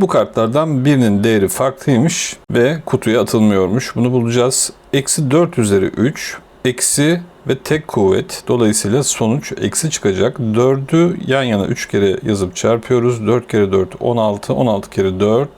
Bu kartlardan birinin değeri farklıymış ve kutuya atılmıyormuş. Bunu bulacağız. Eksi 4 üzeri 3 eksi ve tek kuvvet. Dolayısıyla sonuç eksi çıkacak. 4'ü yan yana 3 kere yazıp çarpıyoruz. 4 kere 4 16. 16 kere 4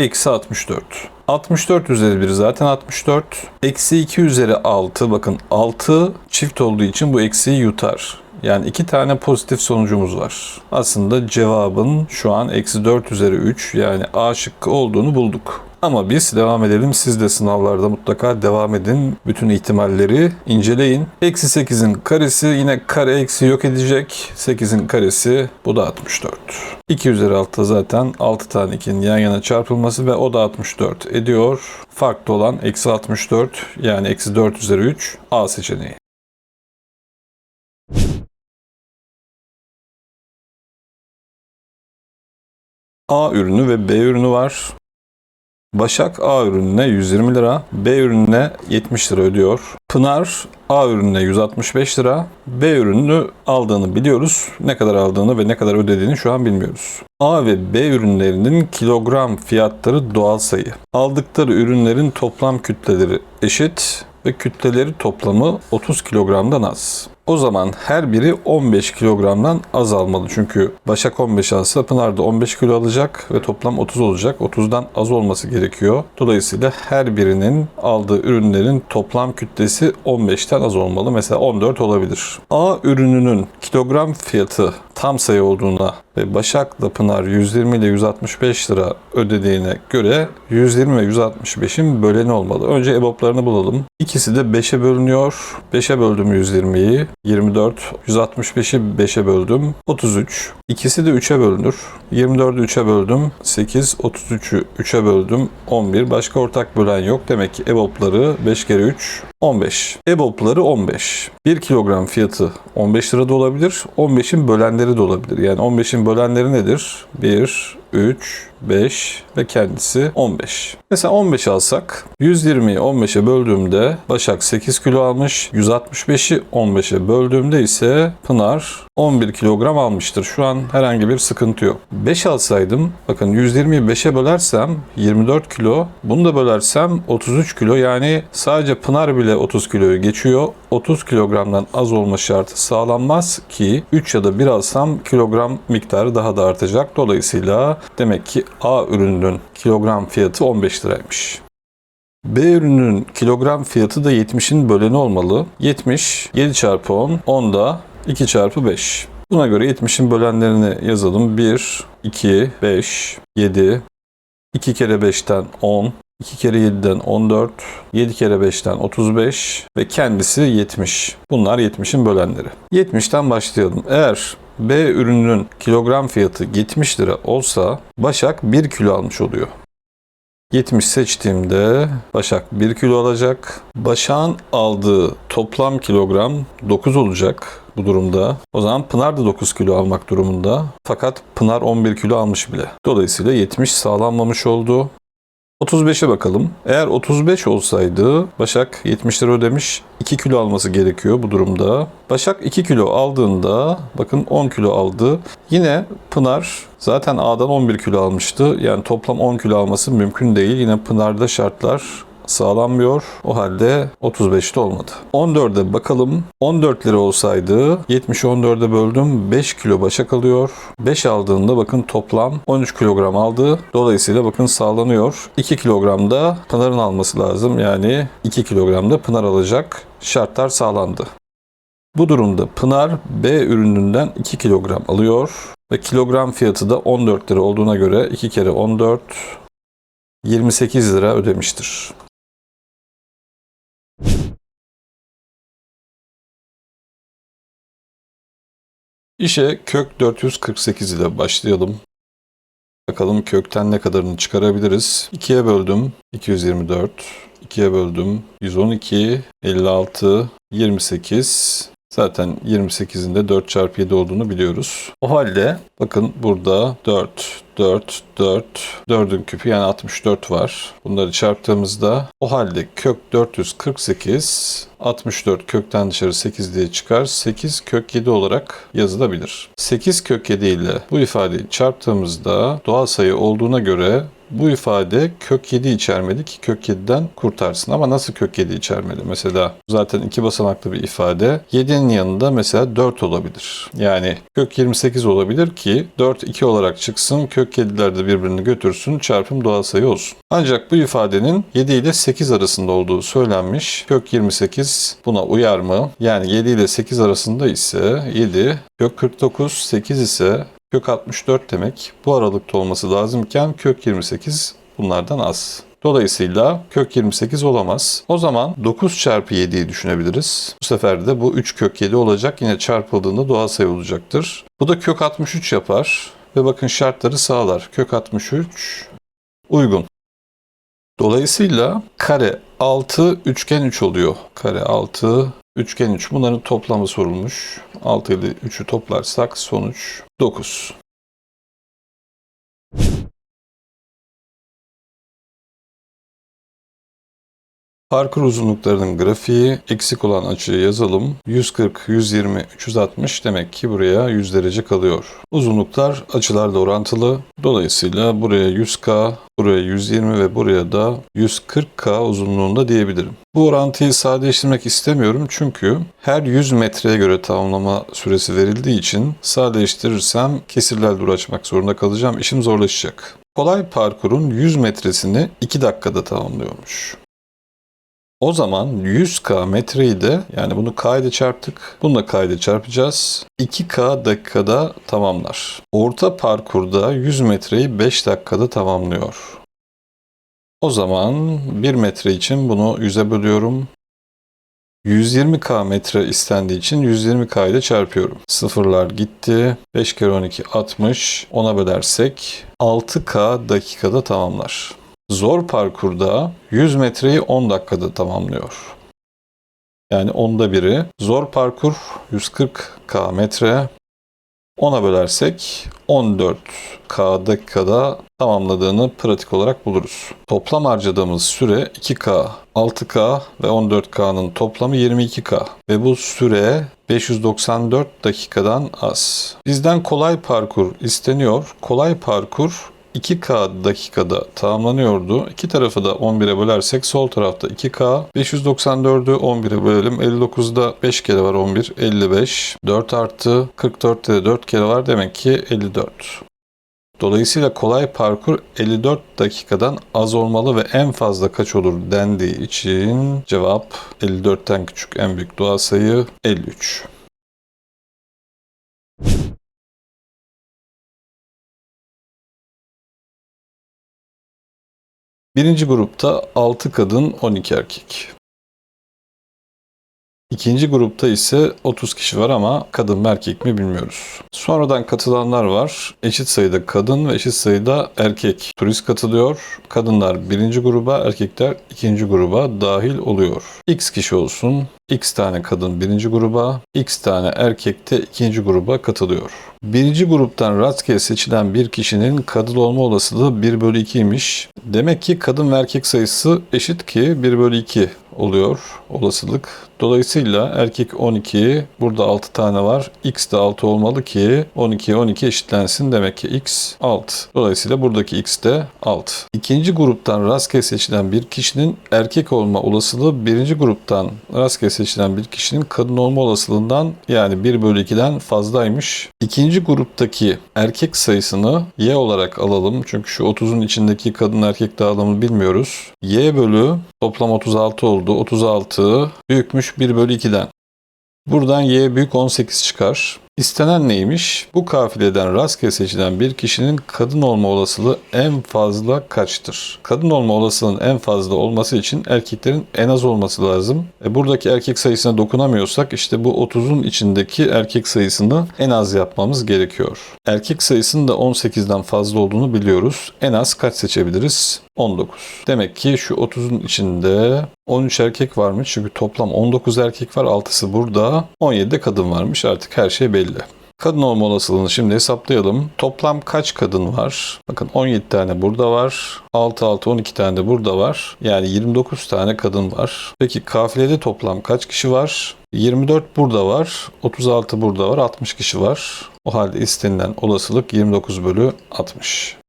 eksi 64. 64 üzeri 1 zaten 64. Eksi 2 üzeri 6. Bakın 6 çift olduğu için bu eksiyi yutar. Yani iki tane pozitif sonucumuz var. Aslında cevabın şu an eksi 4 üzeri 3 yani A şıkkı olduğunu bulduk. Ama biz devam edelim. Siz de sınavlarda mutlaka devam edin. Bütün ihtimalleri inceleyin. Eksi 8'in karesi yine kare eksi yok edecek. 8'in karesi bu da 64. 2 üzeri 6 zaten 6 tane 2'nin yan yana çarpılması ve o da 64 ediyor. Farklı olan eksi 64 yani eksi 4 üzeri 3 A seçeneği. A ürünü ve B ürünü var. Başak A ürününe 120 lira, B ürününe 70 lira ödüyor. Pınar A ürününe 165 lira, B ürününü aldığını biliyoruz. Ne kadar aldığını ve ne kadar ödediğini şu an bilmiyoruz. A ve B ürünlerinin kilogram fiyatları doğal sayı. Aldıkları ürünlerin toplam kütleleri eşit ve kütleleri toplamı 30 kilogramdan az. O zaman her biri 15 kilogramdan az almalı. Çünkü Başak 15 alsa Pınar da 15 kilo alacak ve toplam 30 olacak. 30'dan az olması gerekiyor. Dolayısıyla her birinin aldığı ürünlerin toplam kütlesi 15'ten az olmalı. Mesela 14 olabilir. A ürününün kilogram fiyatı tam sayı olduğuna ve Başak'la Pınar 120 ile 165 lira ödediğine göre 120 ve 165'in böleni olmalı. Önce EBOB'larını bulalım. İkisi de 5'e bölünüyor. 5'e böldüm 120'yi. 24. 165'i 5'e böldüm. 33. İkisi de 3'e bölünür. 24'ü 3'e böldüm. 8. 33'ü 3'e böldüm. 11. Başka ortak bölen yok. Demek ki EBOB'ları 5 kere 3 15. EBOB'ları 15. 1 kilogram fiyatı 15 lira da olabilir. 15'in bölenleri de olabilir. Yani 15'in bölenleri nedir? 1, 3, 5 ve kendisi 15. Mesela 15 alsak 120'yi 15'e böldüğümde Başak 8 kilo almış. 165'i 15'e böldüğümde ise Pınar 11 kilogram almıştır. Şu an herhangi bir sıkıntı yok. 5 alsaydım bakın 120'yi 5'e bölersem 24 kilo. Bunu da bölersem 33 kilo. Yani sadece Pınar bile 30 kiloyu geçiyor. 30 kilogramdan az olma şartı sağlanmaz ki 3 ya da 1 alsam kilogram miktarı daha da artacak. Dolayısıyla demek ki A ürününün kilogram fiyatı 15 liraymış. B ürününün kilogram fiyatı da 70'in böleni olmalı. 70, 7 çarpı 10, 10 da 2 çarpı 5. Buna göre 70'in bölenlerini yazalım. 1, 2, 5, 7, 2 kere 5'ten 10, 2 kere 7'den 14, 7 kere 5'ten 35 ve kendisi 70. Bunlar 70'in bölenleri. 70'ten başlayalım. Eğer B ürününün kilogram fiyatı 70 lira olsa Başak 1 kilo almış oluyor. 70 seçtiğimde Başak 1 kilo alacak. Başak'ın aldığı toplam kilogram 9 olacak bu durumda. O zaman Pınar da 9 kilo almak durumunda. Fakat Pınar 11 kilo almış bile. Dolayısıyla 70 sağlanmamış oldu. 35'e bakalım. Eğer 35 olsaydı Başak 70 lira ödemiş. 2 kilo alması gerekiyor bu durumda. Başak 2 kilo aldığında bakın 10 kilo aldı. Yine Pınar zaten A'dan 11 kilo almıştı. Yani toplam 10 kilo alması mümkün değil. Yine Pınar'da şartlar sağlanmıyor. O halde 35'te olmadı. 14'e bakalım. 14 lira olsaydı 70'i 14'e böldüm. 5 kilo başa kalıyor. 5 aldığında bakın toplam 13 kilogram aldı. Dolayısıyla bakın sağlanıyor. 2 kilogram da Pınar'ın alması lazım. Yani 2 kilogram da Pınar alacak. Şartlar sağlandı. Bu durumda Pınar B ürününden 2 kilogram alıyor ve kilogram fiyatı da 14 lira olduğuna göre 2 kere 14 28 lira ödemiştir. İşe kök 448 ile başlayalım. Bakalım kökten ne kadarını çıkarabiliriz. 2'ye böldüm 224, 2'ye böldüm 112, 56, 28, Zaten 28'in de 4 çarpı 7 olduğunu biliyoruz. O halde bakın burada 4, 4, 4, 4'ün küpü yani 64 var. Bunları çarptığımızda o halde kök 448, 64 kökten dışarı 8 diye çıkar. 8 kök 7 olarak yazılabilir. 8 kök 7 ile bu ifadeyi çarptığımızda doğal sayı olduğuna göre bu ifade kök 7 içermeli ki kök 7'den kurtarsın. Ama nasıl kök 7 içermeli? Mesela zaten iki basamaklı bir ifade. 7'nin yanında mesela 4 olabilir. Yani kök 28 olabilir ki 4 2 olarak çıksın. Kök 7'ler de birbirini götürsün. Çarpım doğal sayı olsun. Ancak bu ifadenin 7 ile 8 arasında olduğu söylenmiş. Kök 28 buna uyar mı? Yani 7 ile 8 arasında ise 7 kök 49 8 ise kök 64 demek. Bu aralıkta olması lazımken kök 28 bunlardan az. Dolayısıyla kök 28 olamaz. O zaman 9 çarpı 7'yi düşünebiliriz. Bu sefer de bu 3 kök 7 olacak. Yine çarpıldığında doğal sayı olacaktır. Bu da kök 63 yapar. Ve bakın şartları sağlar. Kök 63 uygun. Dolayısıyla kare 6 üçgen 3 oluyor. Kare 6 üçgen 3. Bunların toplamı sorulmuş. 6 ile 3'ü toplarsak sonuç 9. Parkur uzunluklarının grafiği eksik olan açıyı yazalım. 140, 120, 360 demek ki buraya 100 derece kalıyor. Uzunluklar açılarla orantılı. Dolayısıyla buraya 100K, buraya 120 ve buraya da 140K uzunluğunda diyebilirim. Bu orantıyı sadeleştirmek istemiyorum çünkü her 100 metreye göre tamamlama süresi verildiği için sadeleştirirsem kesirlerle uğraşmak zorunda kalacağım. İşim zorlaşacak. Kolay parkurun 100 metresini 2 dakikada tamamlıyormuş. O zaman 100k metreyi de yani bunu k ile çarptık. Bunu da k ile çarpacağız. 2k dakikada tamamlar. Orta parkurda 100 metreyi 5 dakikada tamamlıyor. O zaman 1 metre için bunu 100'e bölüyorum. 120k metre istendiği için 120k ile çarpıyorum. Sıfırlar gitti. 5 kere 12 60. Ona bölersek 6k dakikada tamamlar. Zor parkurda 100 metreyi 10 dakikada tamamlıyor. Yani onda biri. Zor parkur 140k metre. 10'a bölersek 14k dakikada tamamladığını pratik olarak buluruz. Toplam harcadığımız süre 2k, 6k ve 14k'nın toplamı 22k ve bu süre 594 dakikadan az. Bizden kolay parkur isteniyor. Kolay parkur 2K dakikada tamamlanıyordu. İki tarafı da 11'e bölersek sol tarafta 2K. 594'ü 11'e bölelim. 59'da 5 kere var 11. 55. 4 artı 44'te de 4 kere var. Demek ki 54. Dolayısıyla kolay parkur 54 dakikadan az olmalı ve en fazla kaç olur dendiği için cevap 54'ten küçük en büyük doğal sayı 53. Birinci grupta 6 kadın 12 erkek. İkinci grupta ise 30 kişi var ama kadın mı erkek mi bilmiyoruz. Sonradan katılanlar var. Eşit sayıda kadın ve eşit sayıda erkek turist katılıyor. Kadınlar birinci gruba, erkekler ikinci gruba dahil oluyor. X kişi olsun. X tane kadın birinci gruba, X tane erkek de ikinci gruba katılıyor. Birinci gruptan rastgele seçilen bir kişinin kadın olma olasılığı 1 bölü 2'ymiş. Demek ki kadın ve erkek sayısı eşit ki 1 bölü 2 oluyor olasılık. Dolayısıyla erkek 12, burada 6 tane var. X de 6 olmalı ki 12 12 eşitlensin. Demek ki X 6. Dolayısıyla buradaki X de 6. İkinci gruptan rastgele seçilen bir kişinin erkek olma olasılığı birinci gruptan rastgele seçilen bir kişinin kadın olma olasılığından yani 1 bölü 2'den fazlaymış. İkinci gruptaki erkek sayısını Y olarak alalım. Çünkü şu 30'un içindeki kadın erkek dağılımını bilmiyoruz. Y bölü toplam 36 oldu. 36 büyükmüş 1 bölü 2'den. Buradan y büyük 18 çıkar. İstenen neymiş? Bu kafileden rastgele seçilen bir kişinin kadın olma olasılığı en fazla kaçtır? Kadın olma olasılığının en fazla olması için erkeklerin en az olması lazım. E buradaki erkek sayısına dokunamıyorsak işte bu 30'un içindeki erkek sayısını en az yapmamız gerekiyor. Erkek sayısının da 18'den fazla olduğunu biliyoruz. En az kaç seçebiliriz? 19. Demek ki şu 30'un içinde 13 erkek varmış. Çünkü toplam 19 erkek var. 6'sı burada. 17 de kadın varmış. Artık her şey belli. Kadın olma olasılığını şimdi hesaplayalım. Toplam kaç kadın var? Bakın 17 tane burada var. 6 6 12 tane de burada var. Yani 29 tane kadın var. Peki kafilede toplam kaç kişi var? 24 burada var. 36 burada var. 60 kişi var. O halde istenilen olasılık 29 bölü 60.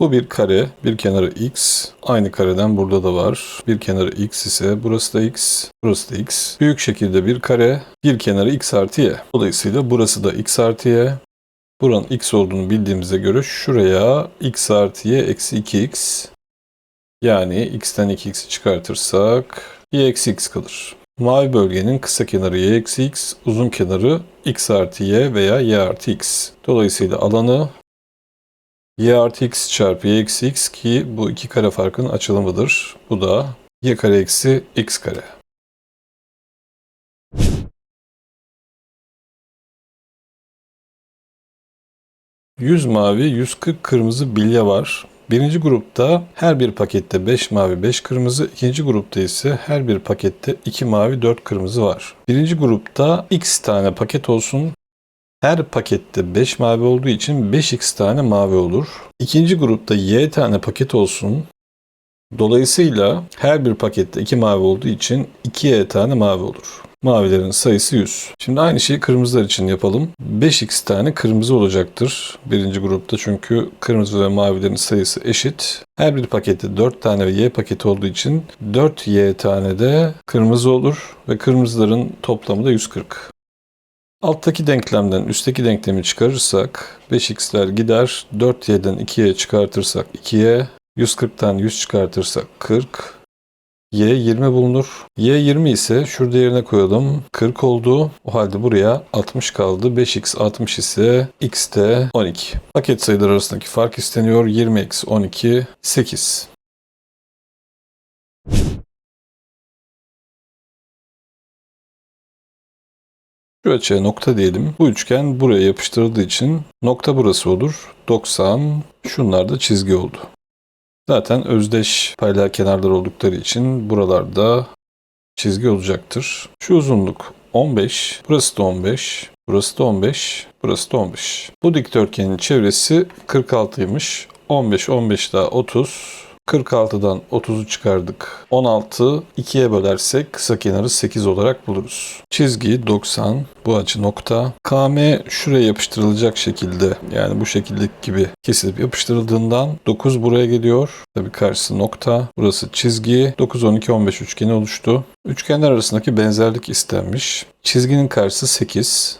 Bu bir kare, bir kenarı x. Aynı kareden burada da var. Bir kenarı x ise burası da x, burası da x. Büyük şekilde bir kare, bir kenarı x artı y. Dolayısıyla burası da x artı y. Buranın x olduğunu bildiğimize göre şuraya x artı y eksi 2x. Yani x'ten 2x'i çıkartırsak y eksi x kalır. Mavi bölgenin kısa kenarı y eksi x, uzun kenarı x artı y veya y artı x. Dolayısıyla alanı y artı x çarpı y eksi x ki bu iki kare farkının açılımıdır. Bu da y kare eksi x kare. Yüz mavi, 140 kırmızı bilye var. Birinci grupta her bir pakette 5 mavi 5 kırmızı, ikinci grupta ise her bir pakette 2 mavi 4 kırmızı var. Birinci grupta x tane paket olsun, her pakette 5 mavi olduğu için 5x tane mavi olur. İkinci grupta y tane paket olsun. Dolayısıyla her bir pakette 2 mavi olduğu için 2y tane mavi olur. Mavilerin sayısı 100. Şimdi aynı şeyi kırmızılar için yapalım. 5x tane kırmızı olacaktır birinci grupta çünkü kırmızı ve mavilerin sayısı eşit. Her bir pakette 4 tane ve y paketi olduğu için 4y tane de kırmızı olur ve kırmızıların toplamı da 140. Alttaki denklemden üstteki denklemi çıkarırsak 5x'ler gider. 4y'den 2y çıkartırsak 2y. 140'tan 100 çıkartırsak 40. y 20 bulunur. y 20 ise şurada yerine koyalım. 40 oldu. O halde buraya 60 kaldı. 5x 60 ise x de 12. Paket sayılar arasındaki fark isteniyor. 20 eksi 12 8. Şu açıya nokta diyelim. Bu üçgen buraya yapıştırıldığı için nokta burası olur. 90. Şunlar da çizgi oldu. Zaten özdeş paylar kenarlar oldukları için buralarda çizgi olacaktır. Şu uzunluk 15. Burası da 15. Burası da 15. Burası da 15. Bu dikdörtgenin çevresi 46'ymış. 15, 15 daha 30. 46'dan 30'u çıkardık. 16 2'ye bölersek kısa kenarı 8 olarak buluruz. Çizgi 90 bu açı nokta. KM şuraya yapıştırılacak şekilde yani bu şekildeki gibi kesilip yapıştırıldığından 9 buraya geliyor. Tabii karşısı nokta. Burası çizgi. 9 12 15 üçgeni oluştu. Üçgenler arasındaki benzerlik istenmiş. Çizginin karşısı 8.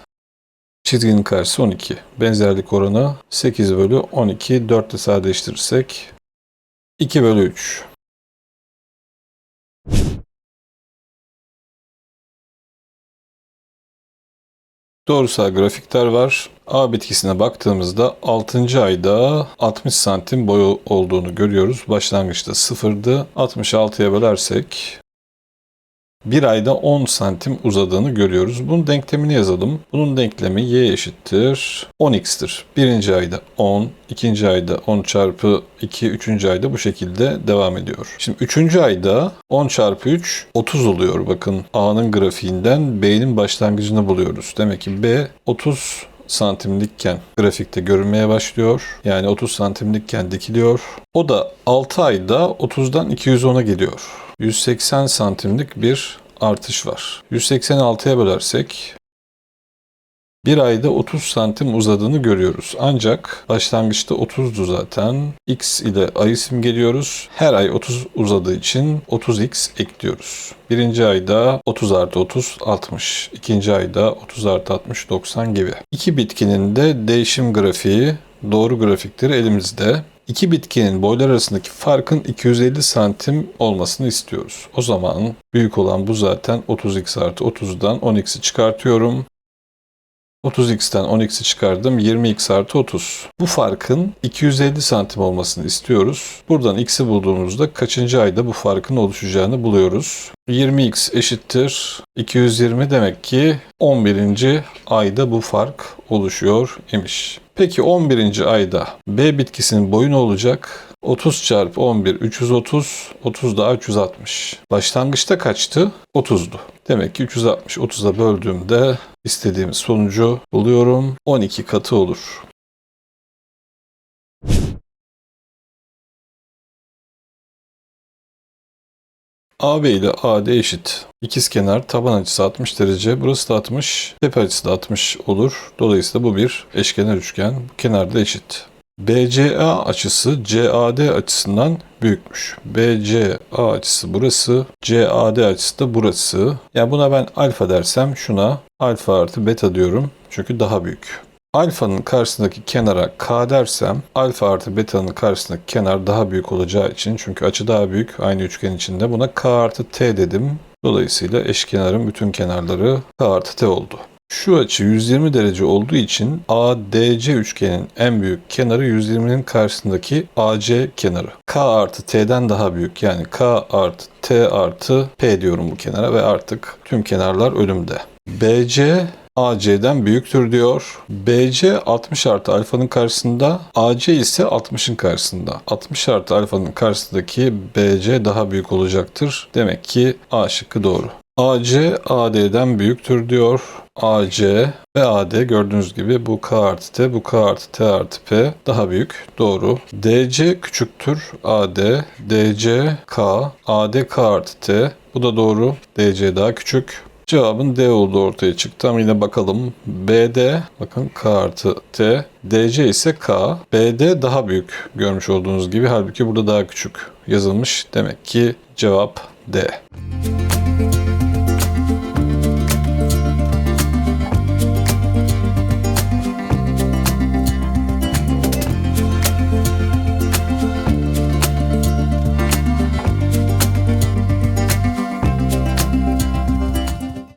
Çizginin karşısı 12. Benzerlik oranı 8 bölü 12. 4 ile sadeleştirirsek 2 bölü 3. Doğrusal grafikler var. A bitkisine baktığımızda 6. ayda 60 santim boyu olduğunu görüyoruz. Başlangıçta sıfırdı. 66'ya bölersek bir ayda 10 santim uzadığını görüyoruz. Bunun denklemini yazalım. Bunun denklemi y eşittir 10x'tir. Birinci ayda 10, ikinci ayda 10 çarpı 2, üçüncü ayda bu şekilde devam ediyor. Şimdi üçüncü ayda 10 çarpı 3 30 oluyor. Bakın A'nın grafiğinden B'nin başlangıcını buluyoruz. Demek ki B 30 santimlikken grafikte görünmeye başlıyor. Yani 30 santimlikken dikiliyor. O da 6 ayda 30'dan 210'a geliyor. 180 santimlik bir artış var. 186'ya bölersek bir ayda 30 santim uzadığını görüyoruz. Ancak başlangıçta 30'du zaten. X ile ayı simgeliyoruz. Her ay 30 uzadığı için 30x ekliyoruz. Birinci ayda 30 artı 30 60. İkinci ayda 30 artı 60 90 gibi. İki bitkinin de değişim grafiği doğru grafikleri elimizde. İki bitkinin boylar arasındaki farkın 250 santim olmasını istiyoruz. O zaman büyük olan bu zaten 30x artı 30'dan 10x'i çıkartıyorum. 30x'ten 10x'i çıkardım. 20x artı 30. Bu farkın 250 santim olmasını istiyoruz. Buradan x'i bulduğumuzda kaçıncı ayda bu farkın oluşacağını buluyoruz. 20x eşittir 220 demek ki 11. ayda bu fark oluşuyor imiş. Peki 11. ayda B bitkisinin boyu olacak? 30 çarpı 11 330, 30 daha 360. Başlangıçta kaçtı? 30'du. Demek ki 360 30'a böldüğümde istediğimiz sonucu buluyorum. 12 katı olur. AB ile AD eşit. İkizkenar taban açısı 60 derece. Burası da 60. Tepe açısı da 60 olur. Dolayısıyla bu bir eşkenar üçgen. Kenar da eşit. BCA açısı CAD açısından büyükmüş. BCA açısı burası, CAD açısı da burası. Yani buna ben alfa dersem şuna alfa artı beta diyorum. Çünkü daha büyük. Alfanın karşısındaki kenara k dersem alfa artı beta'nın karşısındaki kenar daha büyük olacağı için çünkü açı daha büyük aynı üçgen içinde buna k artı t dedim. Dolayısıyla eşkenarın bütün kenarları k artı t oldu. Şu açı 120 derece olduğu için ADC üçgenin en büyük kenarı 120'nin karşısındaki AC kenarı. K artı T'den daha büyük. Yani K artı T artı P diyorum bu kenara ve artık tüm kenarlar önümde. BC AC'den büyüktür diyor. BC 60 artı alfanın karşısında, AC ise 60'ın karşısında. 60 artı alfanın karşısındaki BC daha büyük olacaktır. Demek ki A şıkkı doğru. AC AD'den büyüktür diyor. AC ve AD gördüğünüz gibi bu K artı T, bu K artı T artı P daha büyük. Doğru. DC küçüktür AD, DC K, AD K artı T. Bu da doğru. DC daha küçük. Cevabın D olduğu ortaya çıktı ama yine bakalım. BD bakın K artı T. DC ise K. BD daha büyük görmüş olduğunuz gibi. Halbuki burada daha küçük yazılmış. Demek ki cevap D.